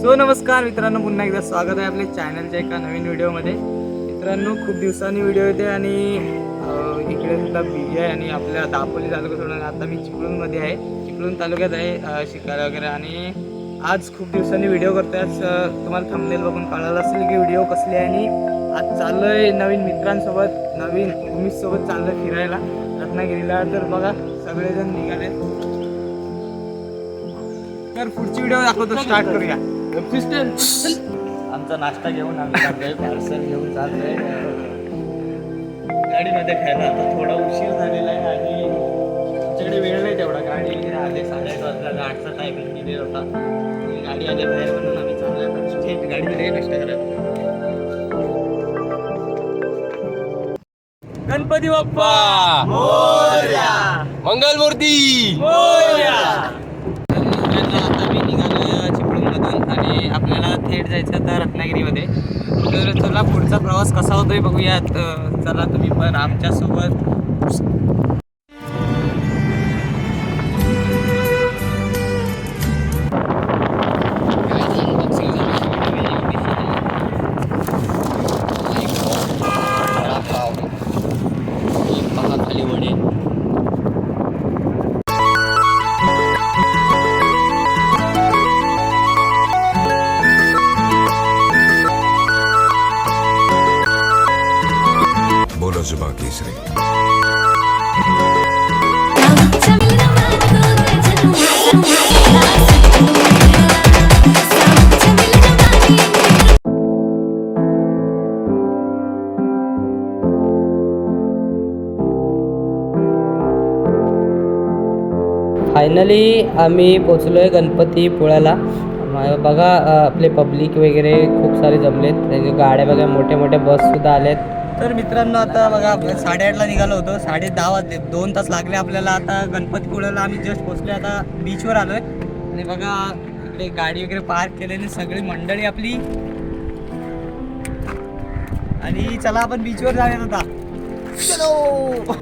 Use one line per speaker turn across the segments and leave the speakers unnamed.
So नमस्कार मित्रांनो पुन्हा एकदा स्वागत आहे आपल्या चॅनलच्या एका नवीन व्हिडिओमध्ये मित्रांनो खूप दिवसांनी व्हिडिओ येते आणि इकडे सुद्धा बिझी आहे आणि आपल्या दापोली तालुका सोडून आता मी चिपळूणमध्ये आहे. चिपळूण तालुक्यात आहे शिकायला वगैरे आणि आज खूप दिवसांनी व्हिडिओ करतोय. आज तुम्हाला थांबलेलं बघून कळालं असेल की व्हिडिओ कसले आहे आणि आज चाललोय नवीन मित्रांसोबत नवीन भूमीसोबत आहे फिरायला रत्नागिरीला. तर बघा सगळेजण निघाले तर पुढची व्हिडिओ दाखवतो स्टार्ट करूया. आमचा नाश्ता घेऊन आम्ही चाललोय पार्सल घेऊन चाललोय. गाडीमध्ये खायला आता थोडा उशीर झालेला आहे आणि आमच्याकडे वेळ नाही तेवढा. गाडी वगैरे आले साडेआठ वाजता आठचा टायमिंग दिलेला होता. आणि गाडी आली बाहेर म्हणून आम्ही चाललोय. थेट गाडीमध्ये नाश्ता करायला गणपती बाप्पा! मोरया!
मंगलमूर्ती
मोरया आता मी निघालोय चिपळूणमधून आणि आपल्याला थेट जायचं तर रत्नागिरीमध्ये. तर चला पुढचा प्रवास कसा होतोय बघूयात. चला तुम्ही पण आमच्यासोबत.
फायनली आम्ही पोचलो आहे गणपतीपुळ्याला बघा आपले पब्लिक वगैरे खूप सारे जमलेत. त्यांच्या गाड्या बघा मोठ्या मोठ्या बससुद्धा आल्यात
तर मित्रांनो आता बघा आपण साडेआठला निघालो होतो. साडे दहा वाजले. दोन तास लागले आपल्याला. आता गणपतीपुळ्याला आम्ही जस्ट पोचले आता बीचवर आलोय. आणि बघा इकडे गाडी वगैरे पार्क केलेली. सगळी मंडळी आपली. आणि चला आपण बीचवर जाऊयात आता. चलो!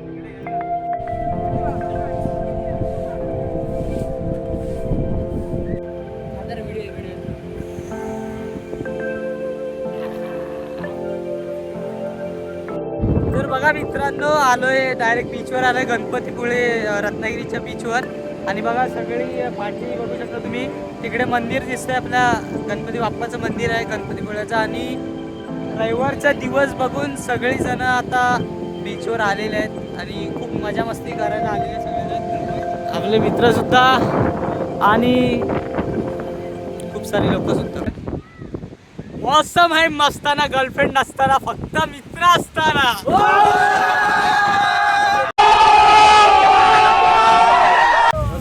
आलोय डायरेक्ट बीचवर आलोय गणपतीपुळे रत्नागिरीच्या बीचवर आणि बघा सगळी पाठी बघू शकता तुम्ही. तिकडे मंदिर दिसतंय आपल्या गणपती बाप्पाचं मंदिर आहे गणपतीपुळ्याचं. आणि रविवारचा दिवस बघून सगळीजणं आता बीचवर आलेले आहेत. आणि खूप मजा मस्ती करायला आलेले आहेत सगळेजण. आपले मित्रसुद्धा आणि खूप सारे लोकसुद्धा मौसम आहे मस्ताना गर्लफ्रेंड नसताना फक्त मित्र असताना.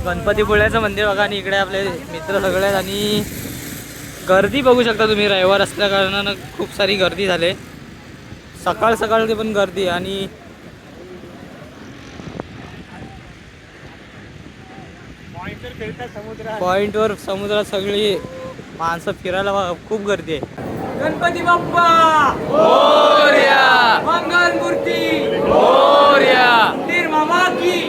गणपतीपुळ्याचं मंदिर बघा आणि इकडे आपले मित्र सगळे आहेत आणि गर्दी बघू शकता तुम्ही रविवार असल्या कारणानं खूप सारी गर्दी झाली. सकाळ सकाळ पण गर्दी आणि पॉइंटवर समुद्रात सगळी माणसं फिरायला खूप गर्दी आहे. गणपती बाप्पा! मंगल मूर्ती! निर्मामा की!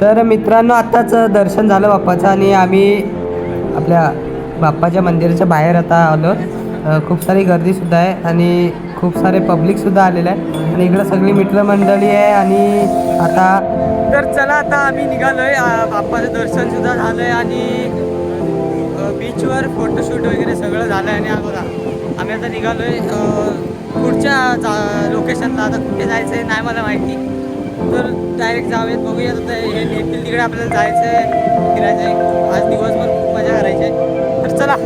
तर मित्रांनो आत्ताच दर्शन झालं बाप्पाचं आणि आम्ही आपल्या बाप्पाच्या मंदिराच्या बाहेर आता आलो. खूप सारी गर्दीसुद्धा आहे आणि खूप सारे पब्लिकसुद्धा आलेलं आहे आणि इकडं सगळी मित्रमंडळी आहे आणि आता
तर चला आता आम्ही निघालोय. बाप्पाचं दर्शन सुद्धा झालंय आणि बीचवर फोटोशूट वगैरे सगळं झालं आहे आणि अगोदर आम्ही आता निघालोय पुढच्या जा लोकेशनला आता कुठे जायचं आहे नाही मला माहिती. तर डायरेक्ट जाऊयात बघूयात आता हे नेतील तिकडे आपल्याला जायचं आहे फिरायचं आहे आज दिवसभर खूप मजा करायची आहे. तर चला.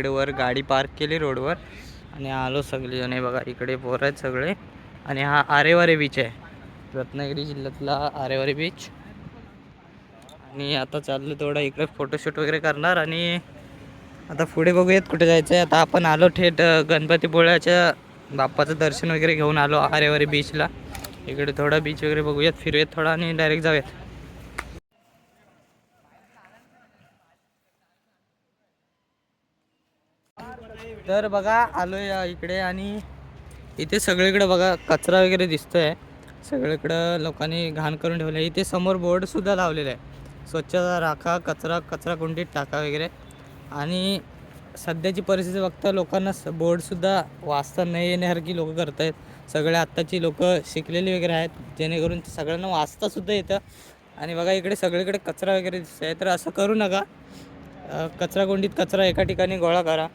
इकडे वर गाडी पार्क केली रोडवर. आणि आलो सगळेजण हे बघा इकडे पोर आहेत सगळे. आणि हा आरेवारे बीच आहे. रत्नागिरी जिल्ह्यातला आरेवारे बीच आणि आता चाललो थोडं इकडे फोटोशूट वगैरे करणार. आणि आता पुढे बघूयात कुठे जायचं आहे आता आपण आलो थेट गणपतीपुळ्याच्या बाप्पाचं दर्शन वगैरे घेऊन आलो आरेवारे बीचला इकडे थोडा बीच वगैरे बघूयात फिरूयात थोडा आणि डायरेक्ट जाऊयात. तर बघा आलोय इकडे आणि इथे सगळीकडे बघा कचरा वगैरे दिसतोय. सगळीकडं लोकांनी घाण करून ठेवलं आहे इथे समोर बोर्ड सुद्धा लावलेला आहे. स्वच्छता राखा कचरा कचरा कुंडीत टाका वगैरे. आणि सध्याची परिस्थिती बघता लोकांना स बोर्डसुद्धा वाचता नाही येण्यासारखी लोक करत आहेत सगळे आत्ताची लोक शिकलेली वगैरे आहेत. जेणेकरून सगळ्यांना वाचतासुद्धा येतं. आणि बघा इकडे सगळीकडे कचरा वगैरे दिसत आहे तर असं करू नका. कचराकुंडीत कचरा एका ठिकाणी गोळा करा.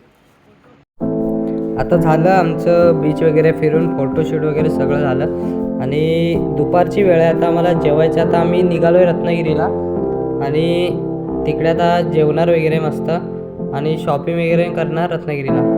आता झालं आमचं बीच वगैरे फिरून फोटोशूट वगैरे सगळं झालं. आणि दुपारची वेळ आहे आता आम्हाला जेवायचं. आता आम्ही निघालो आहे रत्नागिरीला. आणि तिकडे आता जेवणार वगैरे मस्त. आणि शॉपिंग वगैरे करणार रत्नागिरीला.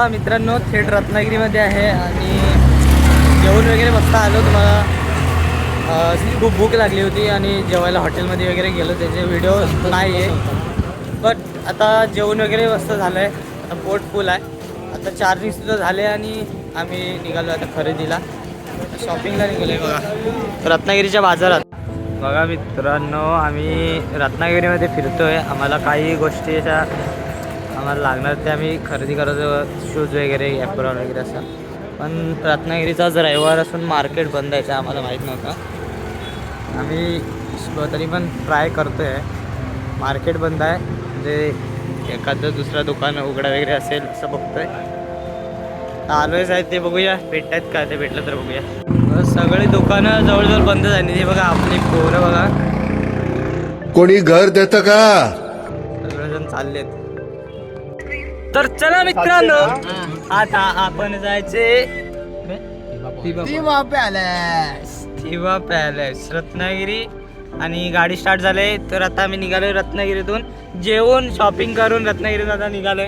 आता मित्रांनो थेट रत्नागिरीमध्ये आहे आणि जेवण वगैरे बसता आलो तुम्हाला. खूप भूक लागली होती आणि जेवायला हॉटेलमध्ये वगैरे गेलो त्याचे व्हिडिओ नाही आहे बट आता जेवण वगैरे मस्त झालं आहे आता पोट फुल आहे. आता चार्जिंगसुद्धा झाले आणि आम्ही निघालो आता खरेदीला. शॉपिंगला निघालो आहे बघा. रत्नागिरीच्या बाजारात. बघा मित्रांनो आम्ही रत्नागिरीमध्ये फिरतो आहे आम्हाला काही गोष्टी अशा आम्हाला लागणार ते आम्ही खरेदी करतो शूज वगैरे ॲप्रॉन वगैरे असं. पण रत्नागिरीचा आज रविवार असून मार्केट बंद आहे ते आम्हाला माहीत नव्हतं. आम्ही तरी पण ट्राय करतो आहे मार्केट बंद आहे. म्हणजे एखादं दुसरं दुकान उघडा वगैरे असेल असं बघतोय. आलोयच आहेत ते बघूया. भेटतात का? ते भेटलं तर बघूया. सगळी दुकानं जवळजवळ बंद झाली ते बघा आपली पोरं बघा.
कोणी घर देतं का?
सगळेजण चाललेत. तर चला मित्रांनो आता आपण जायचे थिवा पॅलेस. रत्नागिरी. आणि गाडी स्टार्ट झाले तर आता आम्ही निघालोय रत्नागिरीतून. जेवण शॉपिंग करून रत्नागिरीत आता निघालोय.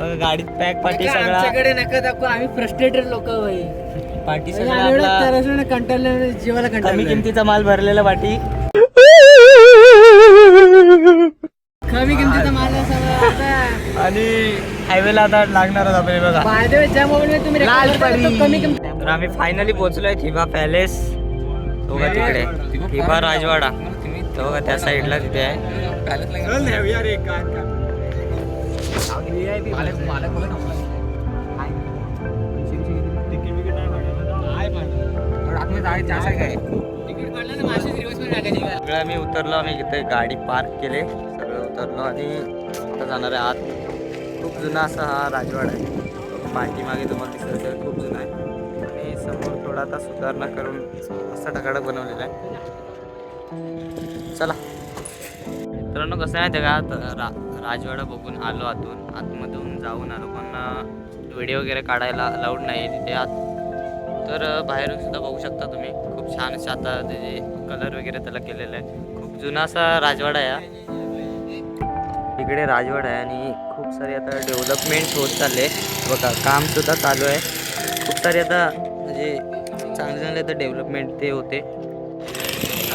बघा, गाडीत पॅक पाठी सगळा.
आमच्याकडे नका दाखवू. आम्ही फ्रस्ट्रेटेड लोक होई
पाठी सगळा आपला
कंटाळलं जीवाला
कमी
कंटाळलं
किमतीचा माल भरलेला पाठी
कमी किमतीचा माल असावा.
आणि हायवेला आता लागणार होता आपल्याला बघा. लाल परी. तर आम्ही फायनली पोहोचलोय थिबा पॅलेस तो बघा तिकडे. थिबा राजवाडा. तो बघा त्या साईडला तिथे आहे. सगळं आम्ही उतरलो आम्ही इथे गाडी पार्क केले. सगळं उतरलो आणि आता जाणार आहे आत. खूप जुना असा हा राजवाडा आहे. पाठीमागे तुम्हाला दिसत असेल खूप जुना आहे. आणि समोर थोडा आता सुधारणा करून असा ढगाडा बनवलेला आहे. चला. मित्रांनो कसं आहे ते का रा राजवाडा बघून आलो आतून. आतमधून जाऊन आलो. पण व्हिडिओ वगैरे काढायला अलाउड नाही तिथे आत. तर बाहेरून सुद्धा बघू शकता तुम्ही. खूप छान असे आता त्याचे कलर वगैरे त्याला केलेला आहे. खूप जुना असा राजवाडा आहे इकडे राजवाडा आहे आणि खूप सारे आता डेव्हलपमेंट होत चालले बघा काम सुद्धा चालू आहे. खूप सारे आता म्हणजे चांगले चांगले आता डेव्हलपमेंट ते होते.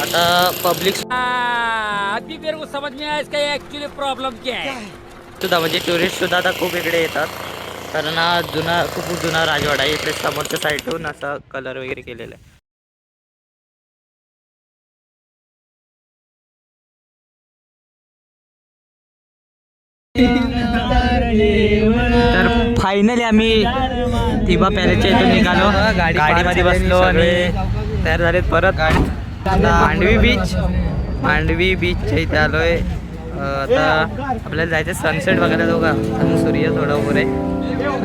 आता पब्लिक
आया इसका एक्चुअली प्रॉब्लम क्या
सुद्धा म्हणजे टुरिस्ट सुद्धा आता खूप इकडे येतात. कारण हा जुना खूप जुना राजवाडा आहे. इकडे समोरच्या साईडहून असा कलर वगैरे केलेला आहे. तर फायनली आम्ही तिबा पॅलेसच्या इथून निघालो. गाडीमध्ये बसलो आणि तयार झालेत परत. मांडवी बीच मांडवी बीचच्या इथे आलोय. आता आपल्याला जायचं सनसेट बघायला जाऊ का सूर्य थोडा वर आहे.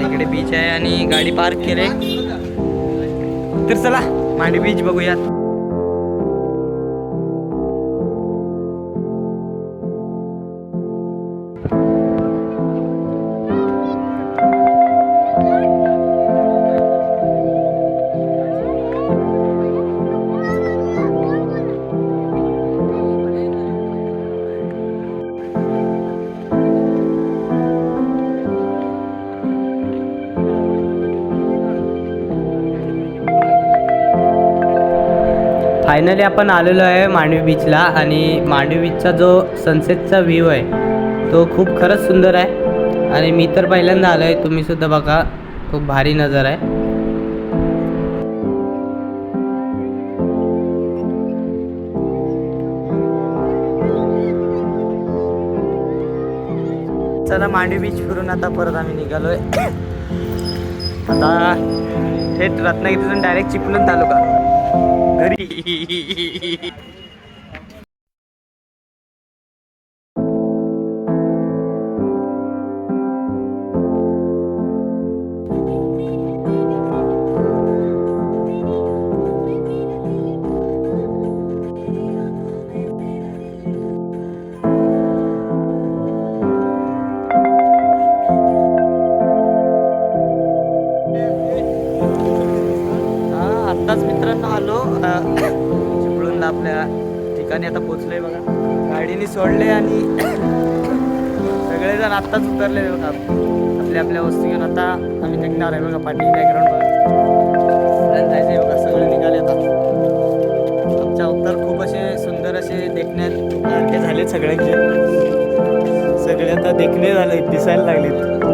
इकडे बीच आहे आणि गाडी पार्क केले. तर चला मांडवी बीच बघूयात. फायनली आपण आलेलो आहे मांडवी बीचला आणि मांडवी बीचचा जो सनसेटचा व्ह्यू आहे तो खूप खरंच सुंदर आहे. आणि मी तर पहिल्यांदा आलो आहे तुम्हीसुद्धा बघा खूप भारी नजर आहे. चला मांडवी बीच फिरून आता परत आम्ही निघालोय. आता थेट रत्नागिरीतून डायरेक्ट चिपळूण तालुका. घरी आत्ताच मित्रांनो आलो. चिपळूणला आपल्या ठिकाणी आता पोचलोय बघा. गाडीने सोडले आणि सगळेजण आत्ताच उतरले बघा. आपल्या आपल्या वस्तू घेऊन आता आम्ही निघणार आहे बघा. पाठी बॅकग्राऊंड बघा. जायचं बघा. सगळे निघाले आता. आमच्या उत्तर खूप असे सुंदर असे देखण्यात झाले सगळ्यांचे. सगळे आता देखणे झाले दिसायला लागलेत.